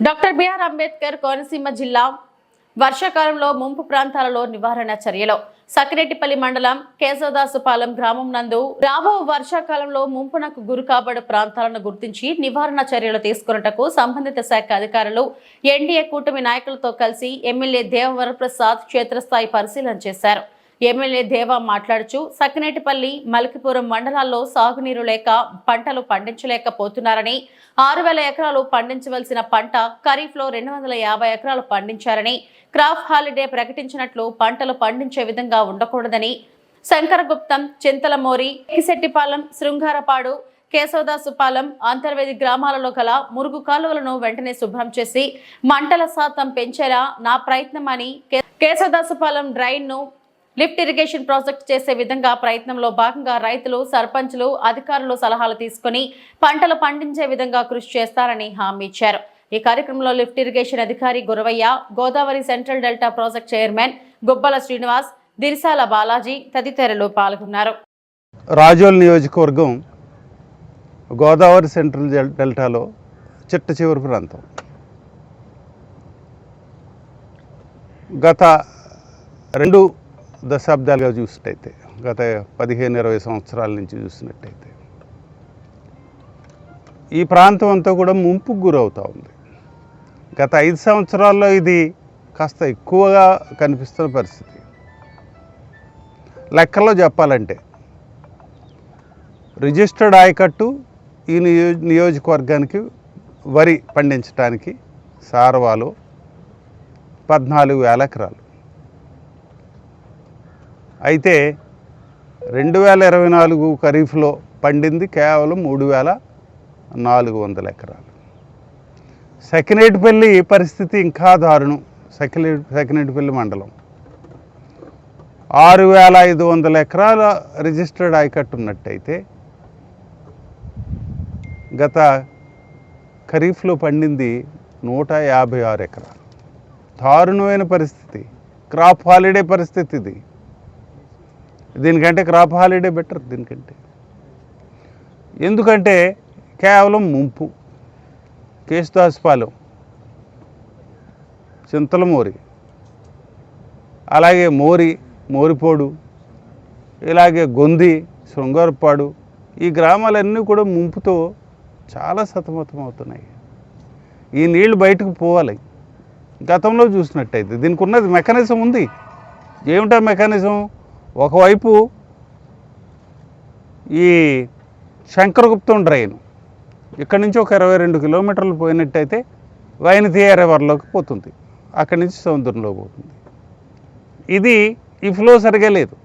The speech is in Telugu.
డాక్టర్ బిఆర్ అంబేద్కర్ కోనసీమ జిల్లా వర్షాకాలంలో ముంపు ప్రాంతాలలో నివారణ చర్యలు. సకిరెడ్డిపల్లి మండలం కేశవదాసుపాలెం గ్రామం నందు రాబో వర్షాకాలంలో ముంపునకు గురి కాబడే ప్రాంతాలను గుర్తించి నివారణ చర్యలు తీసుకున్నటకు సంబంధిత శాఖ అధికారులు ఎన్డీఏ కూటమి నాయకులతో కలిసి ఎమ్మెల్యే దేవవరప్రసాద్ క్షేత్రస్థాయి పరిశీలన చేశారు. ఎమ్మెల్యే దేవా మాట్లాడుచు సకినేటిపల్లి మలికిపురం మండలాల్లో సాగునీరు లేక పంటలు పండించలేకపోతున్నారని ఆరు వేల ఎకరాలు పండించవలసిన పంట ఖరీఫ్లో రెండు వందల యాభై ఎకరాలు పండించారని క్రాప్ హాలిడే ప్రకటించినట్లు పంటలు పండించే విధంగా ఉండకూడదని శంకరగుప్తం చింతలమోరి ఎకిశెట్టిపాలెం శృంగారపాడు కేశవదాసుపాలెం అంతర్వేది గ్రామాలలో గల మురుగు కాలువలను వెంటనే శుభ్రం చేసి మంటల శాతం పెంచేలా నా ప్రయత్నం అని కే- కేశవదాసుపాలెం డ్రైన్ను లిఫ్ట్ ఇరిగేషన్ ప్రాజెక్ట్ చేసే విధంగా ప్రయత్నంలో భాగంగా రైతులు సర్పంచులు అధికారులు సలహాలు తీసుకుని పంటలు పండించే విధంగా కృషి చేస్తారని హామీ ఇచ్చారు. ఈ కార్యక్రమంలో లిఫ్ట్ ఇరిగేషన్ అధికారి Guravayya Godavari central delta project chairman Gubbala Srinivas Dirisala Balaji తదితరులు పాల్గొన్నారు. రాజోల్ నియోజకవర్గం గోదావరి సెంట్రల్ డెల్టాలో చిట్ట చివరి ప్రాంతం. గత రెండు దశాబ్దాలుగా చూసినట్టయితే గత పదిహేను ఇరవై సంవత్సరాల నుంచి చూసినట్టయితే. ఈ ప్రాంతం అంతా కూడా ముంపుకు గురవుతూ ఉంది. గత ఐదు సంవత్సరాల్లో ఇది కాస్త ఎక్కువగా కనిపిస్తున్న పరిస్థితి. లెక్కల్లో చెప్పాలంటే రిజిస్టర్డ్ ఆయకట్టు ఈ నియో నియోజకవర్గానికి వరి పండించడానికి సారవాలు పద్నాలుగు వేల ఎకరాలు. అయితే రెండు వేల ఇరవై నాలుగు ఖరీఫ్లో పండింది కేవలం మూడు వేల నాలుగు వందల ఎకరాలు. సకినేటిపల్లి పరిస్థితి ఇంకా దారుణం. సకినే సకినేటిపల్లి మండలం. ఆరు వేల ఐదు వందల ఎకరాల రిజిస్టర్డ్ ఆయకట్టు ఉన్నట్టయితే గత ఖరీఫ్లో పండింది నూట యాభై ఆరు ఎకరాలు. దారుణమైన పరిస్థితి. క్రాప్ హాలిడే పరిస్థితి ఇది. దీనికంటే క్రాప్ హాలిడే బెటర్ దీనికంటే. ఎందుకంటే కేవలం ముంపు. కేసుదాసుపాలెం చింతల మోరి అలాగే మోరి మోరిపోడు ఇలాగే గొంది శృంగారపాడు ఈ గ్రామాలన్నీ కూడా ముంపుతో చాలా సతమతం అవుతున్నాయి. ఈ నీళ్ళు బయటకు పోవాలి. గతంలో చూసినట్టయితే దీనికి ఉన్నది మెకానిజం ఉంది. ఏమిటా మెకానిజం? ఒకవైపు ఈ శంకరగుప్తం డ్రైన్ ఇక్కడ నుంచి ఒక ఇరవై రెండు కిలోమీటర్లు పోయినట్టయితే వైనతీయ రివర్లోకి పోతుంది. అక్కడి నుంచి సముద్రంలో పోతుంది. ఇది ఈ ఫ్లో సరిగా లేదు.